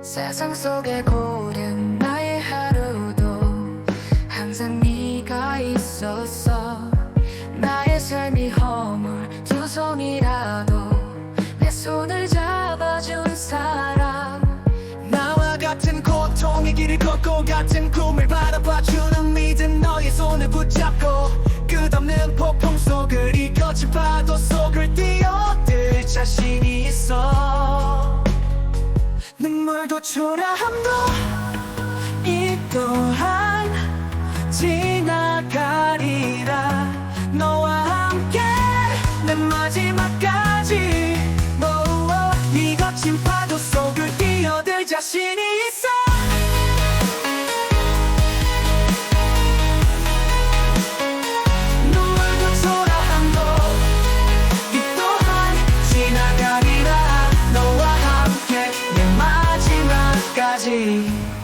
세상 속에 고른 나의 하루도 항상 네가 있었어 나의 삶이 허물 두 손이라도 내 손을 잡아준 사람. 나와 같은 고통의 길을 걷고 같은 꿈을 바라봐주는 믿음 너의 손을 붙잡고 끝없는 폭풍 속을 이 거친 파도 속을 뛰어들 자신이 있어 눈물도 초라함도 이 또한 지나가리라. 너와 함께 내 마지막까지. oh, 이 거친 파도 속을 뛰어들 자신이 있어 지